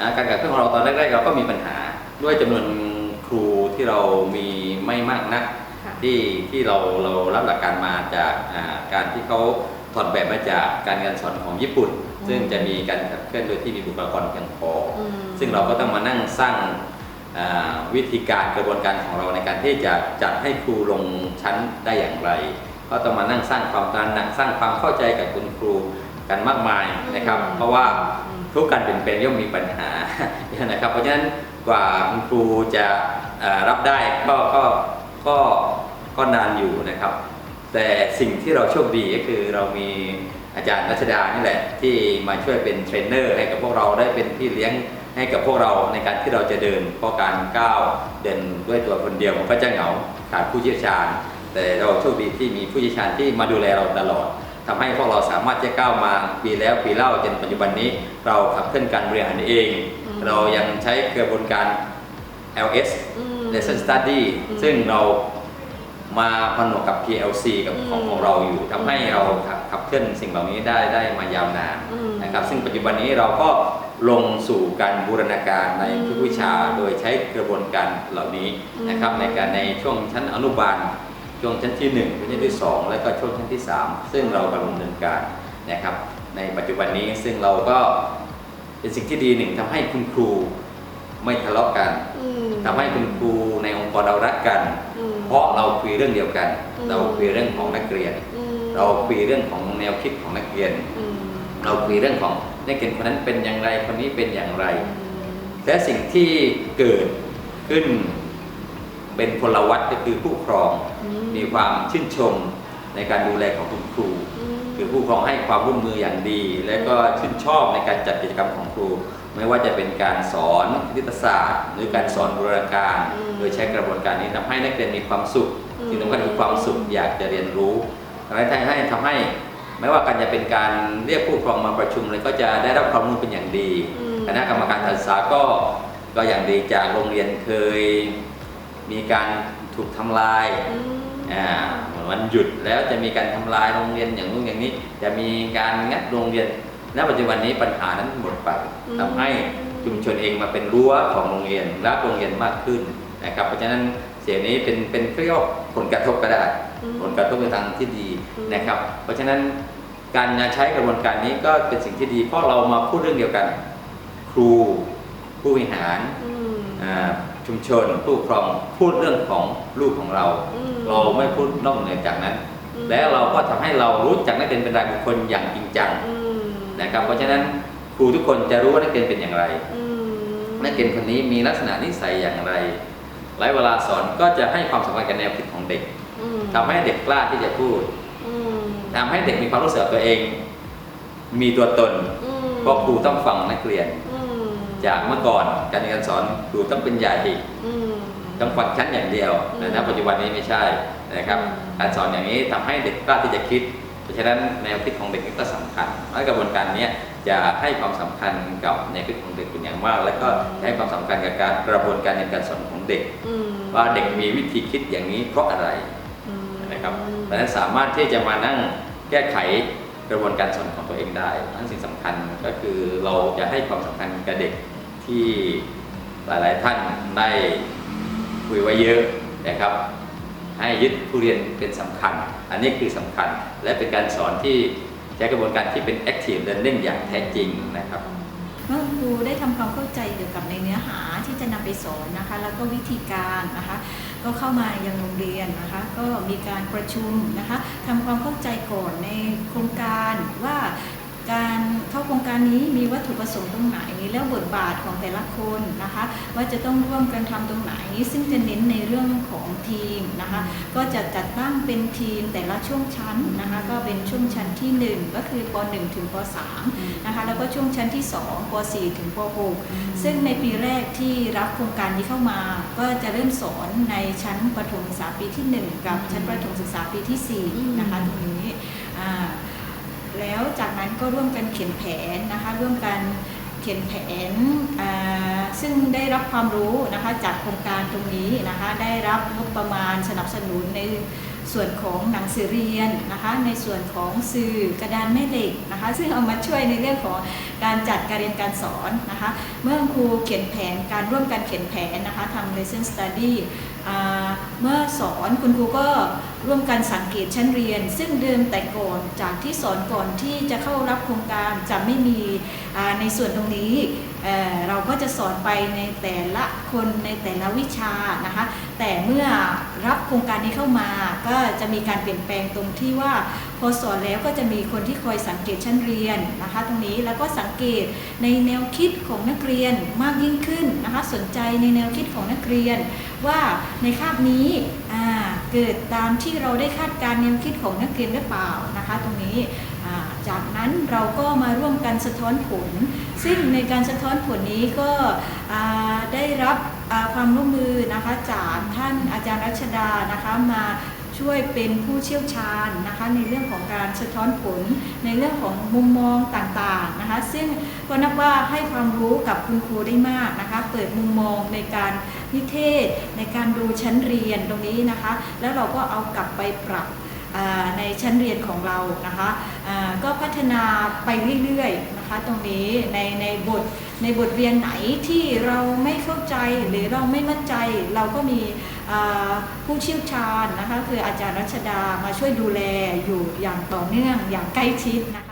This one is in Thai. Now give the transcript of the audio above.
อ่าการกับเครื่องของเราตอนแรกๆเราก็มีปัญหาด้วยจำนวนครูที่เรามีไม่มากนักค่ะที่ที่เราเรารับหลักการมาจากอ่าการที่เขาถอดแบบมาจากการเรียนสอนของญี่ปุ่นอืมซึ่งจะมีการขับเคลื่อนโดยที่มีบุคลากรเพียงพอออืมซึ่งเราก็ต้องมานั่งสร้างอ่าวิธีการกระบวนการของเราในการที่จะจัดให้ครูลงชั้นได้อย่างไร ก็ต้องมานั่งสร้างความตระหนักสร้างความเข้าใจกับคุณครูกันมากมายนะครับอืมเพราะว่าอืม ทุกการเปลี่ยนแปลงย่อมมีปัญหานะครับ เพราะฉะนั้นกว่าคุณครูจะรับได้ก็ก็ก็ก็นานอยู่นะครับ แต่สิ่งที่เราโชคดีก็คือเรามีอาจารย์รัชดานี่แหละ ที่มาช่วยเป็นเทรนเนอร์ให้กับพวกเราได้เป็นพี่เลี้ยงให้กับพวกเราในการที่เราจะเดินเพราะการก้าวเดินด้วยตัวคนเดียวมันก็จะเหงาขาดผู้เชี่ยวชาญ แต่เราโชคดีที่มีผู้เชี่ยวชาญที่มาดูแลเราตลอด ทำให้พวกเราสามารถจะก้าวมาปีแล้วปีเล่าจนปัจจุบันนี้เราขับเคลื่อนการบริหารเองอืมเรายังใช้กระบวนการ LS อืม Lesson Study อืมซึ่งเรามาผนวกกับ PLC กับของอืมของเราอยู่ทำให้เราขับขับเคลื่อนสิ่งเหล่านี้ได้ได้มายาวนานอืมนะครับซึ่งปัจจุบันนี้เราก็ลงสู่การบูรณาการในอืมทุกวิชาโดยใช้กระบวนการเหล่านี้นะครับอืมในการในช่วงชั้นอนุบาล ช่วงชั้นที่1ช่วงชั้นที่ 2 และก็ช่วงชั้นที่ 3 ซึ่งเรากำลังดำเนินการนะครับในปัจจุบันนี้ซึ่งเราก็เป็นสิ่งที่ดีหนึ่งทำให้คุณครูไม่ทะเลาะกันอืม ทำให้คุณครูในองค์กรเรารักกัน อืม เพราะเราคุยเรื่องเดียวกัน อืม เราคุยเรื่องของนักเรียน อืมเราคุยเรื่องของแนวคิดของนักเรียน อืมเราคุยเรื่องของนักเรียนคนนั้นเป็นอย่างไรคนนี้เป็นอย่างไรอืมและสิ่งที่เกิดขึ้น เป็นพลวัตก็คือผู้ปกครองอืมมีความชื่นชมในการดูแลของคุณครูอืมคือผู้ปกครองให้ความร่วมมืออย่างดี และก็ชื่นชอบในการจัดกิจกรรมของครู ไม่ว่าจะเป็นการสอนคณิตศาสตร์ หรือการสอนบูรณาการอืมโดยใช้กระบวนการนี้ทำให้นักเรียนมีความสุขอืมที่สำคัญคือความสุขอยากจะเรียนรู้ทำให้ทำให้ทำให้ไม่ว่าการจะเป็นการเรียกผู้ปกครองมาประชุมเลยก็จะได้รับความรู้เป็นอย่างดีอืมคณะกรรมการการศึกษาก็ก็อย่างดีจากโรงเรียนเคย มีการถูกทำลายอืมอ่าวันหยุดแล้วจะมีการทำลายโรงเรียนอย่างนู้นอย่างนี้ จะมีการงัดโรงเรียนณปัจจุบันนี้ปัญหานั้นหมดไปอืมทำให้ชุมชนเองมาเป็นรั้วของโรงเรียนรักโรงเรียนมากขึ้นนะครับ เพราะฉะนั้นเสียงนี้เป็นเป็นเรียกว่าผลกระทบก็ได้อืมผลกระทบในทางที่ดีอืมนะครับ เพราะฉะนั้นการใช้กระบวนการนี้ก็เป็นสิ่งที่ดี เพราะเรามาพูดเรื่องเดียวกัน ครูผู้บริหารอืมอ่า ชุมชนผู้ปกครองพูดเรื่องของลูกของเรา อืม เราไม่พูดนอกเหนือจากนั้นอืมแล้วเราก็ทำให้เรารู้จักนักเรียนเป็นรายบุคคลอย่างจริงจังอืมนะครับ เพราะฉะนั้นครูทุกคนจะรู้ว่านักเรียนเป็นอย่างไร อืมนักเรียนคนนี้มีลักษณะนิสัยอย่างไรหลายเวลาสอนก็จะให้ความสำคัญกับแนวคิดของเด็กอืมทำให้เด็กกล้าที่จะพูดอืมทำให้เด็กมีความรู้สึกว่าตัวเอง มีตัวตน อืม เพราะครูต้องฟังนักเรียน อืม จากเมื่อก่อนการเรียนการสอนครูต้องเป็นใหญ่อืมต้องฟังชั้นอย่างเดียวอืมแต่ณปัจจุบันนี้ไม่ใช่นะครับอืมการสอนอย่างนี้ทำให้เด็กกล้าที่จะคิด เพราะฉะนั้นแนวคิดของเด็กนี่ก็สำคัญและกระบวนการเนี้ยจะให้ความสำคัญกับแนวคิดของเด็กเป็นอย่างมาก แล้วก็ให้ความสำคัญกับการกระบวนการในการสอนของเด็กอืมว่าเด็กมีวิธีคิดอย่างนี้เพราะอะไรอืมนะครับเพราะฉะนั้นสามารถที่จะมานั่งแก้ไขกระบวนการสอนของตัวเองได้นั่นสิ่งสำคัญก็คือเราจะให้ความสำคัญกับเด็ก ที่หลายๆท่านได้คุยไว้เยอะนะครับ ให้ยึดผู้เรียนเป็นสำคัญ อันนี้คือสำคัญ และเป็นการสอนที่ใช้กระบวนการที่เป็น active learning อย่างแท้จริงนะครับเมื่อครูได้ทำความเข้าใจเกี่ยวกับในเนื้อหาที่จะนำไปสอนนะคะ แล้วก็วิธีการนะคะ ก็เข้ามายังโรงเรียนนะคะ ก็มีการประชุมนะคะทำความเข้าใจก่อนในโครงการว่า การเข้าโครงการนี้มีวัตถุประสงค์ตรงไหน แล้วบทบาทของแต่ละคนนะคะ ว่าจะต้องร่วมกันทำตรงไหน ซึ่งจะเน้นในเรื่องของทีมนะคะ ก็จะจัดตั้งเป็นทีมแต่ละช่วงชั้นนะคะ ก็เป็นช่วงชั้นที่ 1 ก็คือป .1 ถึงป .3 นะคะ แล้วก็ช่วงชั้นที่ 2ป .4 ถึงป .6 ซึ่งในปีแรกที่รับโครงการนี้เข้ามา ก็จะเริ่มสอนในชั้นประถมศึกษาปีที่ 1 กับชั้นประถมศึกษาปีที่4นะคะตรงนี้อ่า แล้วจากนั้นก็ร่วมกันเขียนแผนนะคะ ร่วมกันเขียนแผนซึ่งได้รับความรู้นะคะจากโครงการตรงนี้นะคะ ได้รับงบประมาณสนับสนุนในส่วนของหนังสือเรียนนะคะ ในส่วนของสื่อกระดานแม่เหล็กนะคะ ซึ่งเอามาช่วยในเรื่องของการจัดการเรียนการสอนนะคะ เมื่อครูเขียนแผนการร่วมกันเขียนแผนนะคะทำ lesson study เมื่อสอนคุณครูก็ร่วมกันสังเกตชั้นเรียน ซึ่งเดิมแต่ก่อนจากที่สอนก่อนที่จะเข้ารับโครงการจะไม่มีในส่วนตรงนี้เราก็จะสอนไปในแต่ละคนในแต่ละวิชานะคะแต่เมื่อรับโครงการนี้เข้ามาก็จะมีการเปลี่ยนแปลงตรงที่ว่า พอสอนแล้วก็จะมีคนที่คอยสังเกตชั้นเรียนนะคะ ตรงนี้แล้วก็สังเกตในแนวคิดของนักเรียนมากยิ่งขึ้นนะคะ สนใจในแนวคิดของนักเรียน ว่าในคาบนี้เกิดตามที่เราได้คาดการณ์แนวคิดของนักเรียนหรือเปล่านะคะ ตรงนี้จากนั้นเราก็มาร่วมกันสะท้อนผล ซึ่งในการสะท้อนผลนี้ก็ได้รับความร่วมมือนะคะจากท่านอาจารย์รัชดานะคะมา ช่วยเป็นผู้เชี่ยวชาญนะคะในเรื่องของการสะท้อนผล ในเรื่องของมุมมองต่างๆนะคะ ซึ่งก็นับว่าให้ความรู้กับคุณครูได้มากนะคะ เปิดมุมมองในการนิเทศ ในการดูชั้นเรียนตรงนี้นะคะ แล้วเราก็เอากลับไปปรับในชั้นเรียนของเรานะคะก็พัฒนาไปเรื่อยๆนะคะตรงนี้ในในบทในบทเรียนไหนที่เราไม่เข้าใจหรือเราไม่มั่นใจเราก็มี ผู้เชี่ยวชาญนะคะคืออาจารย์รัชดามาช่วยดูแลอยู่อย่างต่อเนื่องอย่างใกล้ชิดนะคะ